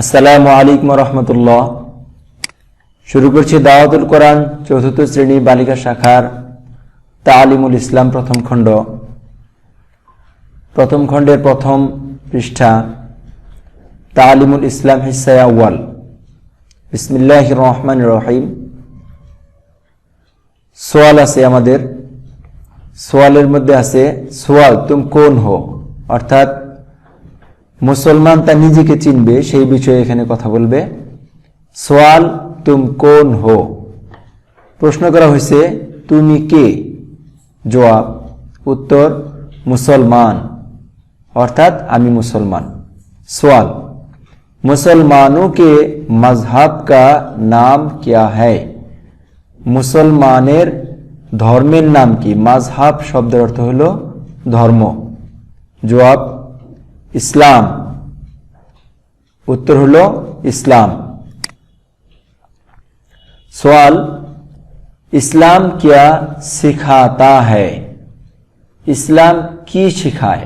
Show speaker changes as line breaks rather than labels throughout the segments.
আসসালামু আলাইকুম রহমতুল্লাহ। শুরু করছি দাওয়াতুল কোরআন, চতুর্থ শ্রেণি বালিকা শাখার তালিমুল ইসলাম প্রথম খণ্ড। প্রথম খণ্ডের প্রথম পৃষ্ঠা, তালিমুল ইসলাম হিসায়া ওয়াল বিসমিল্লাহ রহমান রহিম। সোয়াল আছে আমাদের। সোয়ালের মধ্যে আছে সোয়াল, তুম কোন হো? অর্থাৎ মুসলমান তা নিজেকে চিনবে সেই বিষয়ে এখানে কথা বলবে সোয়াল তুম কোন হো প্রশ্ন করা হয়েছে তুমি কে জবাব উত্তর মুসলমান অর্থাৎ আমি মুসলমান সোয়াল मुसलमानों के मजहब का नाम क्या है মুসলমানের ধর্মের নাম কি মাযহাব শব্দের অর্থ হলো ধর্ম জবাব ইসলাম উত্তর হলো ইসলাম सवाल इस्लाम क्या सिखाता है ইসলাম কি শিখায়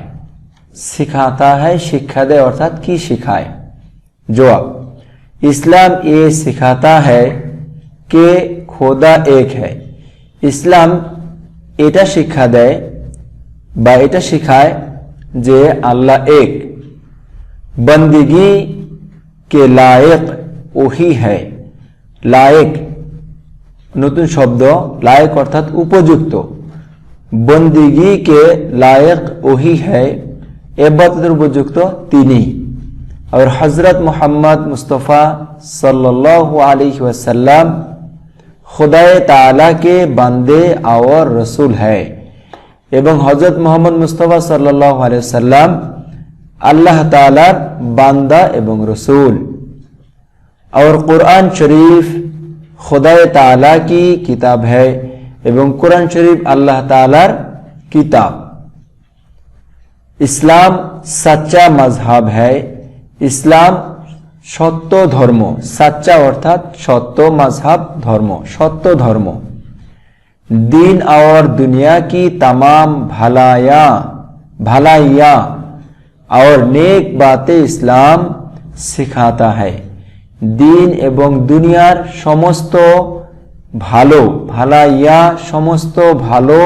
सिखाता है শিক্ষা দেয় অর্থাৎ কি শিখায় জবাব ইসলাম এ सिखाता है कि খোদা এক है ইসলাম এটা শিক্ষা দেয় বা এটা শিখায় যে আল্লাহ এক বন্দিগি কে লায়ক ওহি है লায়ক নতুন শব্দ লায়ক অর্থাৎ উপযুক্ত বন্দিগি কে লায়ক ওহি है এবাদতের উপযুক্ত তিনি और हजरत मोहम्मद मुस्तफ़ा सल्लल्लाहु अलैहि वसल्लम खुदा ताला के बंदे और रसूल है এবং হজরত মোহাম্মদ মুস্তফা সাল্লাহ আলাইসাল্লাম আল্লাহ তালার বান্দা এবং রসুল और कुरान शरीफ खुदा ताला की किताब है এবং কোরআন শরীফ আল্লাহ তালার কিতাব ইসলাম সাচ্চা মজহাব হ্যায় ইসলাম সত্য ধর্ম সাচ্চা অর্থাৎ সত্য মজহাব ধর্ম সত্য ধর্ম दिन और दुनिया की तमाम भलाया भलाइया और नेक बातें इस्लाम सिखाता है দিন এবং দুনিয়ার সমস্ত ভালো ভালাইয়া সমস্ত ভালো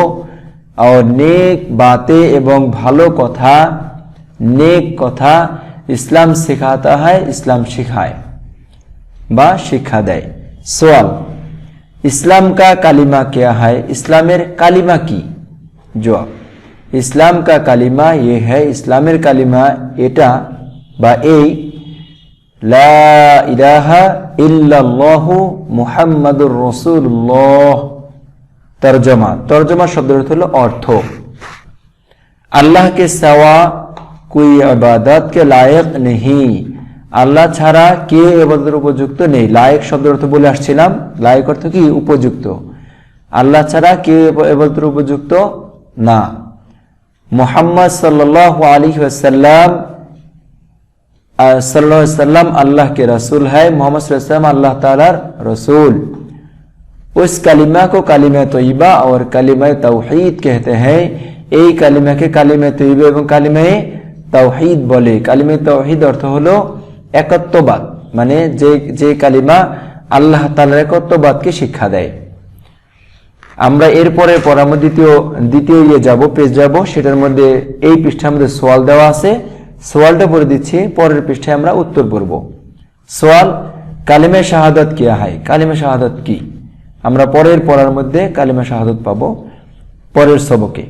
আর নেক বাতে এবং ভালো কথা নেক কথা ইসলাম শেখাতা হয় ইসলাম শিখায় বা শিক্ষা দেয় সোয়াল ইসলাম কা কালিমা কেয়া হয়? ইসলামের কালিমা কি? জবাব, ইসলাম কা কালিমা ইয়ে এ হ্যাঁ ইসলামের কালিমা এটা বা এই, লা ইলাহা ইল্লাল্লাহু মুহাম্মাদুর রসুল্লাহ তর্জমা তর্জমা শব্দের হল অর্থ। আল্লাহকে সাওয়া, কুই আবাদত কে লায়ক নেই আল্লাহ ছাড়া কে এবাদতের উপযুক্ত নেই লায়ক শব্দের অর্থ বলে আসছিলাম লায়ক অর্থ কি উপযুক্ত আল্লাহ ছাড়া কে এবাদতের উপযুক্ত না মোহাম্মদ সাল্লাহ আলী সাল্লাম सल्लम अल्लाह के रसूल है मोहम्मद वसल्लम अल्लाह ताला रसूल उस कलिमा को कलिमा तयबा और कलिमा तौहीद कहते हैं এই কালিমাকে কালিমা তৈব এবং কালিমায় তাওহিদ বলে কালিমা তাওহিদ অর্থ হলো একত্ববাদ মানে যে যে কালিমা আল্লাহ তালার একত্ববাদকে শিক্ষা দেয়। আমরা এরপরে পরাম দ্বিতীয় দ্বিতীয় ইয়ে যাব, পেজ যাব, সেটার মধ্যে এই পৃষ্ঠার মধ্যে সোয়াল দেওয়া আছে। সোয়ালটা পড়ে দিচ্ছি, পরের পৃষ্ঠায় আমরা উত্তর পড়ব। সোয়াল, কালিমে শাহাদত কিয়া হয়? কালিমে শাহাদত কি? আমরা পরের পড়ার মধ্যে কালিমা শাহাদত পাবো, পরের সবকে।